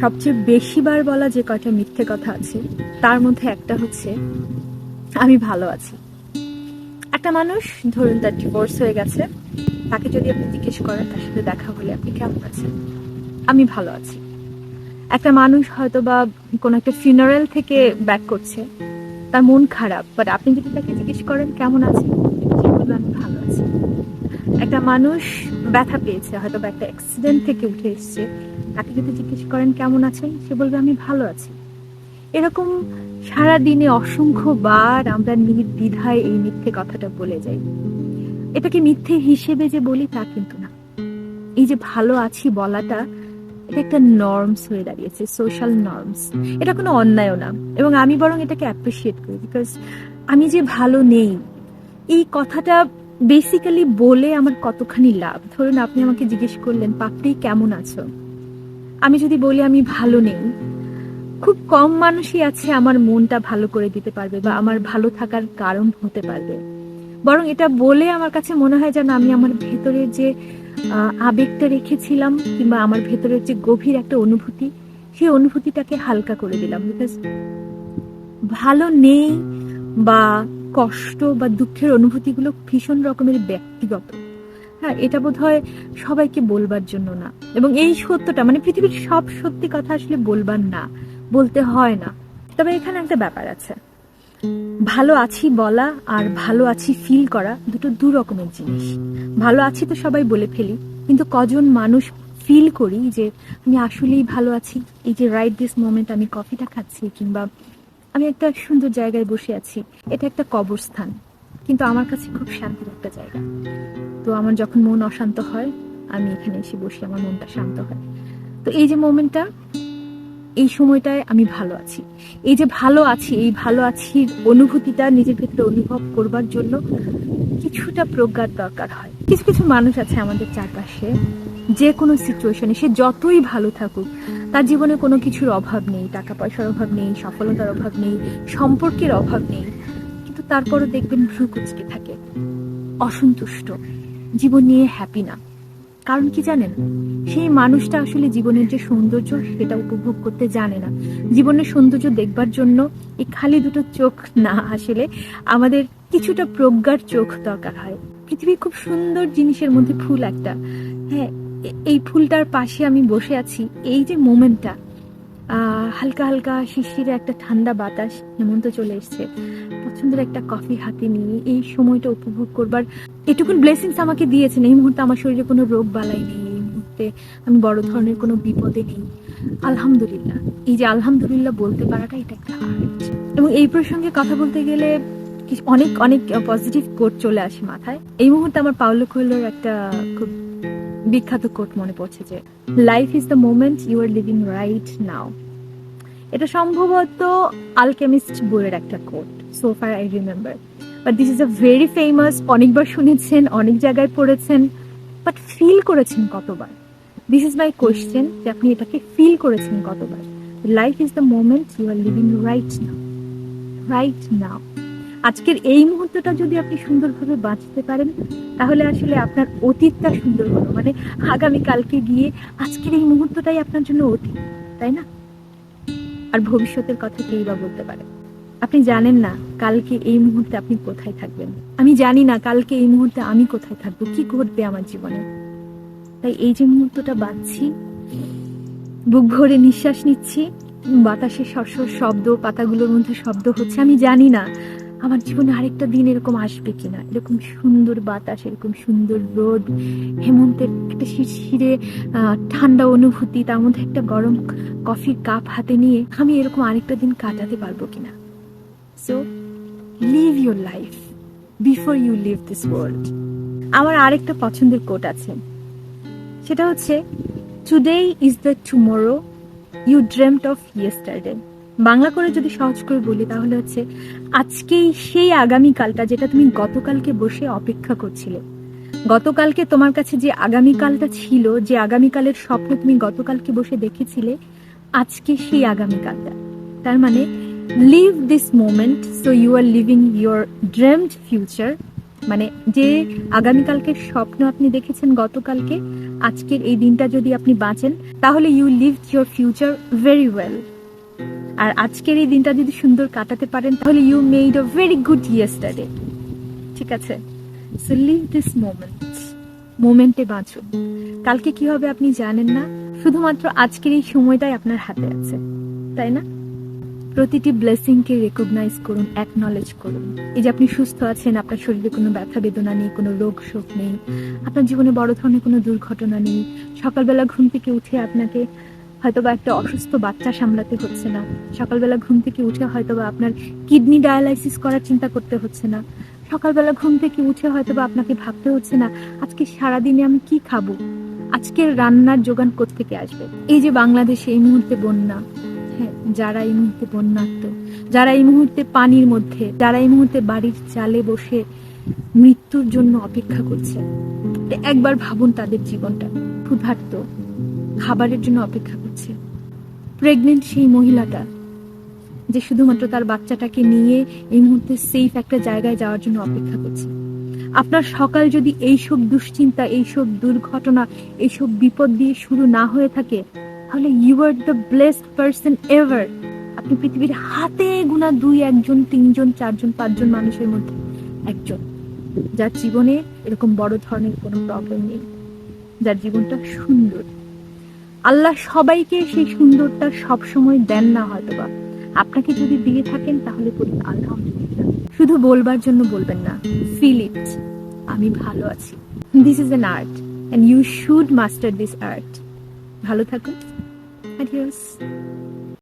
সবচেয়ে বেশিবার বলা যে কয়টা মিথ্যে কথা আছে, তার মধ্যে একটা হচ্ছে, আমি ভালো আছি। একটা মানুষ, ধরুন তার ডিভোর্স হয়ে গেছে, তাকে যদি আপনি জিজ্ঞেস করেন, তার সাথে দেখা হলে আপনি কেমন আছেন? আমি ভালো আছি। একটা মানুষ হয়তো বা কোনো একটা ফিনারেল থেকে ব্যাক করছে, তার মন খারাপ বাট আপনি যদি তাকে জিজ্ঞেস করেন, কেমন আছে সে বলবে, আমি ভালো। একটা মানুষ ব্যথা পেয়েছে, হয়তো বা একটা অ্যাক্সিডেন্ট থেকে উঠে এসছে। তাকে যদি জিজ্ঞেস করেন, কেমন আছেন? সে বলবে, আমি ভালো আছি। এরকম সারা দিনে অসংখ্য বার আমরা নির্দ্বিধায় এই মিথ্যে কথাটা বলে যাই। এটাকে মিথ্যে হিসেবে যে বলি তা কিন্তু না। এই যে ভালো আছি বলাটা, এটা একটা নর্মস হয়ে দাঁড়িয়েছে সোশ্যাল নর্মস এটা কোনো অন্যায়ও না। এবং আমি বরং এটাকে অ্যাপ্রিসিয়েট করি বিকজ আমি যে ভালো নেই, এই কথাটা বেসিক্যালি বলে আমার কতখানি লাভ? ধরুন আপনি আমাকে জিজ্ঞেস করলেন, পাপড়ি কেমন আছো? আমি যদি বলি, আমি ভালো নেই। খুব কম মানুষই আছে আমার মনটা ভালো করে দিতে পারবে বা আমার ভালো থাকার কারণ হতে পারবে। বরং এটা বলে আমার কাছে মনে হয় যেন আমি আমার ভেতরের যে আবেগটা রেখেছিলাম কিংবা আমার ভেতরের যে গভীর একটা অনুভূতি, সেই অনুভূতিটাকে হালকা করে দিলাম। বিকজ ভালো নেই বা কষ্ট বা দুঃখের অনুভূতিগুলো ভীষণ রকমের ব্যক্তিগত। হ্যাঁ এটা বোধ হয় সবাইকে বলবার জন্য না। এবং এই সত্যটা মানে পৃথিবীর সব সত্যি কথা আসলে বলবার না, বলতে হয় না। তবে এখানে একটা ব্যাপার আছে। ভালো আছি বলা আর ভালো আছি ফিল করা দুটো দু রকমের জিনিস। ভালো আছি তো সবাই বলে ফেলি, কিন্তু কজন মানুষ ফিল করি যে আমি আসলেই ভালো আছি, এই যে রাইট দিস মোমেন্ট আমি কফিটা খাচ্ছি কিংবা আমি একটা সুন্দর জায়গায় বসে আছি। এটা একটা কবরস্থান। কিন্তু আমার কাছে খুব শান্তির একটা জায়গা। তো আমার যখন মন অশান্ত হয়, আমি এখানে এসে বসে, আমার মনটা শান্ত হয়। তো এই যে মোমেন্টটা, এই সময়টায় আমি ভালো আছি। এই যে ভালো আছি, এই ভালো আছির অনুভূতিটা নিজের ভিতরে অনুভব করবার জন্য কিছুটা প্রজ্ঞার দরকার হয়। কিছু কিছু মানুষ আছে আমাদের চারপাশে। যে কোনো সিচুয়েশনে সে যতই ভালো থাকুক তার জীবনে কোনো কিছুর অভাব নেই টাকা পয়সার অভাব নেই, সফলতার অভাব নেই, সম্পর্কের অভাব নেই। কিন্তু তারপরও দেখবেন ভ্রু কুচকে থাকে। অসন্তুষ্ট। জীবন নিয়ে হ্যাপি না। কারণ কি জানেন? সেই মানুষটা আসলে জীবনের যে সৌন্দর্য, সেটা উপভোগ করতে জানে না। জীবনের সৌন্দর্য দেখবার জন্য এই খালি দুটো চোখ না আসলে আমাদের কিছুটা প্রজ্ঞার চোখ দরকার হয়। পৃথিবীর খুব সুন্দর জিনিসের মধ্যে ফুল একটা। হ্যাঁ এই ফুলটার পাশে আমি বসে আছি, এই যে মোমেন্টটা। হালকা হালকা শিশিরে একটা ঠান্ডা বাতাস হেমন্ত চলে এসছে। পছন্দের একটা কফি হাতে নিয়ে এই সময়টা উপভোগ করবার এটুকুন ব্লেসিংস আমাকে দিয়েছেন। এই মুহূর্তে আমার শরীরে কোনো রোগ বালাই নেই, এই মুহূর্তে আমি বড় ধরনের কোনো বিপদে নেই। আলহামদুলিল্লাহ, এই যে আলহামদুলিল্লাহ বলতে পারাটা এটা একটা এবং এই প্রসঙ্গে কথা বলতে গেলে অনেক অনেক পজিটিভ কোট চলে আসে মাথায়। এই মুহূর্তে আমার পাউলো কোয়েলোর একটা খুব বিখ্যাত কোট মনে পড়ছে যে life is the moment you are living right now এটা সম্ভবত আলকেমিস্ট বইয়ের একটা quote so far I remember but this is a very famous অনেকবার শুনেছেন, অনেক জায়গায় পড়েছেন বাট ফিল করেছেন কতবার? দিস ইজ মাই কোয়েশ্চেন যে আপনি এটাকে ফিল করেছেন কতবার? Life is the moment you are living right now right now আজকের এই মুহূর্তটা যদি আপনি সুন্দরভাবে বাঁচতে পারেন, তাহলে আসলে আপনার অতীতটা সুন্দর হলো। মানে আগামী কালকে গিয়ে আজকের এই মুহূর্তটাই আপনার জন্য অতীত, তাই না? আর ভবিষ্যতের কথা কেই বা বলতে পারে আপনি জানেন না কালকে এই মুহূর্তে আপনি কোথায় থাকবেন। আমি জানি না কালকে এই মুহূর্তে আমি কোথায় থাকব, কি ঘটবে আমার জীবনে। তাই এই যে মুহূর্তটা বাঁচছি, বুক ভরে নিঃশ্বাস নিচ্ছি বাতাসে সরসর শব্দ, পাতাগুলোর মধ্যে শব্দ হচ্ছে, আমি জানি না আমার জীবনে আরেকটা দিন এরকম আসবে কিনা? এরকম সুন্দর বাতাস, এরকম সুন্দর রোদ, হেমন্তের একটা শিরশিরে ঠান্ডা অনুভূতি, তার মধ্যে একটা গরম কফির কাপ হাতে নিয়ে আমি এরকম আরেকটা দিন কাটাতে পারব কিনা? So live your life before you leave this world আমার আরেকটা পছন্দের কোট আছে। সেটা হচ্ছে today is the tomorrow you dreamed of yesterday Bangla করে যদি সহজ করে বলি, তাহলে হচ্ছে আজকেই সেই আগামীকালটা যেটা তুমি গতকালকে বসে অপেক্ষা করছিলে। গতকালকে তোমার কাছে যে আগামীকালটা ছিল, যে আগামীকালের স্বপ্ন তুমি গতকালকে বসে দেখেছিলে, আজকে সেই আগামীকালটা। তার মানে live this moment so you are living your dreamed future মানে যে আগামীকালকে স্বপ্ন আপনি দেখেছেন গতকালকে, আজকের এই দিনটা যদি আপনি বাঁচেন, তাহলে you live your future very well আর আজকের এই দিনটা যদি সুন্দর কাটাতে পারেন, তাহলে you made a very good yesterday ঠিক আছে? সো লিভ দিস মোমেন্ট মোমেন্টে বাঁচুন। কালকে কি হবে আপনি জানেন না, শুধুমাত্র আজকের এই সময়টাই আপনার হাতে আছে। তাই না? প্রতিটি ব্লেসিংকে রেকগনাইজ করুন অ্যাকনলেজ করুন। এই যে আপনি সুস্থ আছেন, আপনার শরীরে কোনো ব্যথা বেদনা নেই, কোনো রোগ শোক নেই, আপনার জীবনে বড় ধরনের কোনো দুর্ঘটনা নেই, সকালবেলা ঘুম থেকে উঠে আপনাকে হয়তোবা একটা অসুস্থ বাচ্চা সামলাতে হচ্ছে না। সকালবেলা ঘুম থেকে উঠে হয়তোবা আপনার কিডনি ডায়ালাইসিস করার চিন্তা করতে হচ্ছে না। সকালবেলা ঘুম থেকে উঠে হয়তোবা আপনাকে ভাবতে হচ্ছে না, আজকে সারাদিনে আমি কি খাব? আজকের রান্নার যোগান থেকে আসবে? এই যে বাংলাদেশে এই মুহূর্তে বন্যা হ্যাঁ যারা এই মুহূর্তে বন্যার্ত, যারা এই মুহূর্তে পানির মধ্যে, যারা এই মুহূর্তে বাড়ির চালে বসে মৃত্যুর জন্য অপেক্ষা করছে, একবার ভাবুন তাদের জীবনটা। ক্ষুধার্ত খাবারের জন্য অপেক্ষা করছে। প্রেগনেন্ট সেই মহিলাটা, যে শুধুমাত্র তার বাচ্চাটাকে নিয়ে এই মুহূর্তে সেফ একটা জায়গায় যাওয়ার জন্য অপেক্ষা করছে। আপনার সকাল যদি এইসব দুশ্চিন্তা, এইসব দুর্ঘটনা, এইসব বিপদ দিয়ে শুরু না হয়ে থাকে, তাহলে you are the blessed person ever আপনি পৃথিবীর হাতে গোনা দুই, একজন, তিনজন, চারজন, পাঁচজন মানুষের মধ্যে একজন। যার জীবনে এরকম বড় ধরনের কোনো প্রবলেম নেই। যার জীবনটা সুন্দর। আল্লাহ সবাইকে সেই সুন্দরটা সবসময় দেন না হয়তোবা। আপনাকে যদি দিয়ে থাকেন, তাহলে বলুন আলহামদুলিল্লাহ। শুধু বলবার জন্য বলবেন না। ফিল ইট আমি ভালো আছি। This is an art and you should master this art ভালো থাকুন.